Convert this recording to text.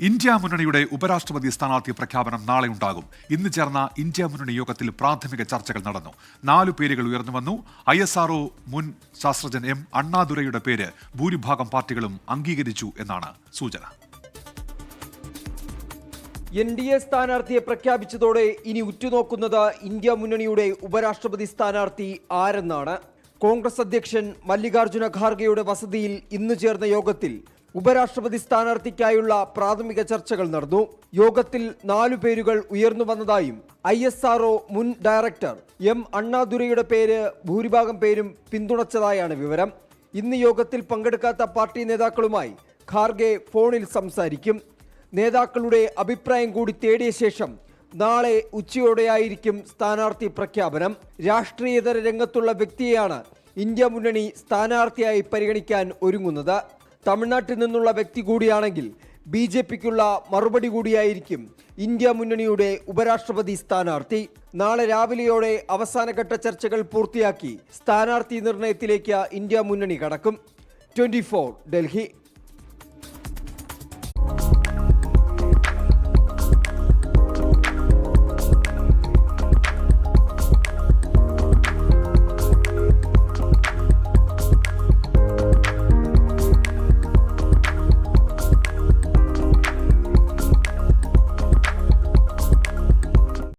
India മുന്നണിയുടെ ഉപരാഷ്ട്രപതി സ്ഥാനാർത്ഥി പ്രഖ്യാപനം നാളെ ഉണ്ടാകും. ഇന്ന് ചേർന്ന ഇന്ത്യ മുന്നണി യോഗത്തിൽ പ്രാഥമിക ചർച്ചകൾ നടന്നു. നാലു പേരുകൾ ഉയർന്നു വന്നു. ഐ എസ് ആർഒ മുൻ ശാസ്ത്രജ്ഞൻ എം അണ്ണാദുരയുടെ പേര് ഭൂരിഭാഗം പാർട്ടികളും അംഗീകരിച്ചു എന്നാണ് സൂചന. എൻ ഡി എ സ്ഥാനാർത്ഥിയെ പ്രഖ്യാപിച്ചതോടെ ഇനി ഉറ്റുനോക്കുന്നത് ഇന്ത്യ മുന്നണിയുടെ ഉപരാഷ്ട്രപതി സ്ഥാനാർത്ഥി ആരെന്നാണ്? കോൺഗ്രസ് അധ്യക്ഷൻ മല്ലികാർജുന ഖാർഗെയുടെ വസതിയിൽ ഇന്ന് ചേർന്ന യോഗത്തിൽ ഉപരാഷ്ട്രപതി സ്ഥാനാർത്ഥിക്കായുള്ള പ്രാഥമിക ചർച്ചകൾ നടന്നു. യോഗത്തിൽ നാലു പേരുകൾ ഉയർന്നു വന്നതായും ഐ എസ് ആർഒ മുൻ ഡയറക്ടർ എം അണ്ണാദുരയുടെ പേര് ഭൂരിഭാഗം പേരും പിന്തുണച്ചതായാണ് വിവരം. ഇന്ന് യോഗത്തിൽ പങ്കെടുക്കാത്ത പാർട്ടി നേതാക്കളുമായി ഖാർഗെ ഫോണിൽ സംസാരിക്കും. നേതാക്കളുടെ അഭിപ്രായം കൂടി തേടിയ ശേഷം നാളെ ഉച്ചയോടെയായിരിക്കും സ്ഥാനാർത്ഥി പ്രഖ്യാപനം. രാഷ്ട്രീയതര രംഗത്തുള്ള വ്യക്തിയെയാണ് ഇന്ത്യ മുന്നണി സ്ഥാനാർത്ഥിയായി പരിഗണിക്കാൻ ഒരുങ്ങുന്നത്. തമിഴ്നാട്ടിൽ നിന്നുള്ള വ്യക്തി കൂടിയാണെങ്കിൽ ബി ജെ പിക്കുള്ള മറുപടി കൂടിയായിരിക്കും ഇന്ത്യ മുന്നണിയുടെ ഉപരാഷ്ട്രപതി സ്ഥാനാർത്ഥി. നാളെ രാവിലെയോടെ അവസാനഘട്ട ചർച്ചകൾ പൂർത്തിയാക്കി സ്ഥാനാർത്ഥി നിർണയത്തിലേക്ക് ഇന്ത്യ മുന്നണി കടക്കും. ട്വന്റി ഡൽഹി.